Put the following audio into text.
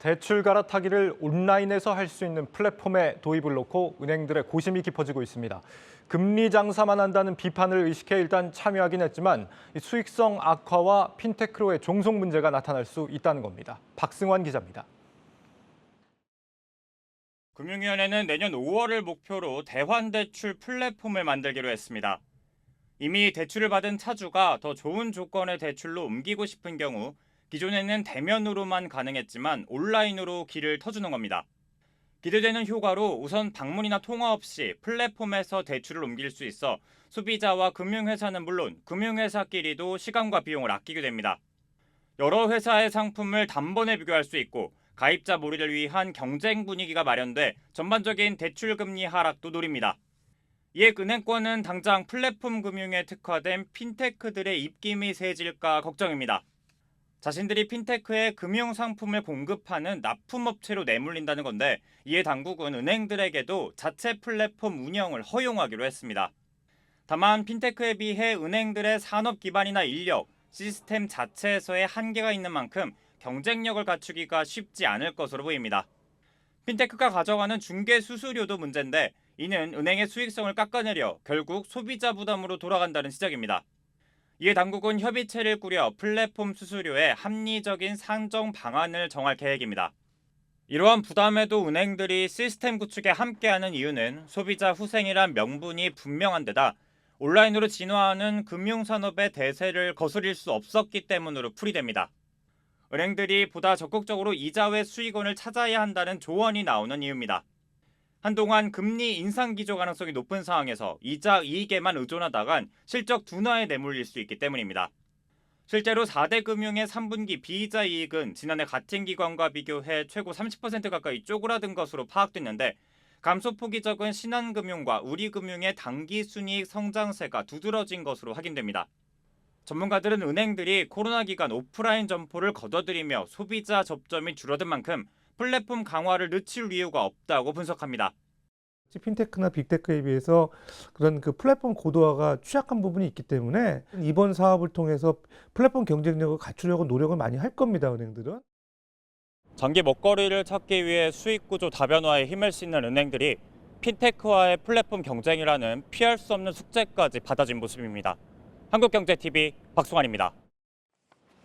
대출 갈아타기를 온라인에서 할 수 있는 플랫폼의 도입을 놓고 은행들의 고심이 깊어지고 있습니다. 금리 장사만 한다는 비판을 의식해 일단 참여하긴 했지만 이 수익성 악화와 핀테크로의 종속 문제가 나타날 수 있다는 겁니다. 박승환 기자입니다. 금융위원회는 내년 5월을 목표로 대환대출 플랫폼을 만들기로 했습니다. 이미 대출을 받은 차주가 더 좋은 조건의 대출로 옮기고 싶은 경우 기존에는 대면으로만 가능했지만 온라인으로 길을 터주는 겁니다. 기대되는 효과로 우선 방문이나 통화 없이 플랫폼에서 대출을 옮길 수 있어 소비자와 금융회사는 물론 금융회사끼리도 시간과 비용을 아끼게 됩니다. 여러 회사의 상품을 단번에 비교할 수 있고 가입자 몰이를 위한 경쟁 분위기가 마련돼 전반적인 대출 금리 하락도 노립니다. 이에 은행권은 당장 플랫폼 금융에 특화된 핀테크들의 입김이 세질까 걱정입니다. 자신들이 핀테크에 금융 상품을 공급하는 납품업체로 내몰린다는 건데 이에 당국은 은행들에게도 자체 플랫폼 운영을 허용하기로 했습니다. 다만 핀테크에 비해 은행들의 산업 기반이나 인력, 시스템 자체에서의 한계가 있는 만큼 경쟁력을 갖추기가 쉽지 않을 것으로 보입니다. 핀테크가 가져가는 중개 수수료도 문제인데 이는 은행의 수익성을 깎아내려 결국 소비자 부담으로 돌아간다는 지적입니다. 이에 당국은 협의체를 꾸려 플랫폼 수수료의 합리적인 상정 방안을 정할 계획입니다. 이러한 부담에도 은행들이 시스템 구축에 함께하는 이유는 소비자 후생이란 명분이 분명한 데다 온라인으로 진화하는 금융산업의 대세를 거스릴 수 없었기 때문으로 풀이됩니다. 은행들이 보다 적극적으로 이자 외 수익원을 찾아야 한다는 조언이 나오는 이유입니다. 한동안 금리 인상 기조 가능성이 높은 상황에서 이자 이익에만 의존하다간 실적 둔화에 내몰릴 수 있기 때문입니다. 실제로 4대 금융의 3분기 비이자 이익은 지난해 같은 기관과 비교해 최고 30% 가까이 쪼그라든 것으로 파악됐는데 감소폭이 적은 신한금융과 우리금융의 당기 순이익 성장세가 두드러진 것으로 확인됩니다. 전문가들은 은행들이 코로나 기간 오프라인 점포를 걷어들이며 소비자 접점이 줄어든 만큼 플랫폼 강화를 늦출 이유가 없다고 분석합니다. 핀테크나 빅테크에 비해서 그런 그 플랫폼 고도화가 취약한 부분이 있기 때문에 이번 사업을 통해서 플랫폼 경쟁력을 갖추려고 노력을 많이 할 겁니다, 은행들은. 장기 먹거리를 찾기 위해 수익 구조 다변화에 힘을 싣는 은행들이 핀테크와의 플랫폼 경쟁이라는 피할 수 없는 숙제까지 받아진 모습입니다. 한국경제TV 박승환입니다.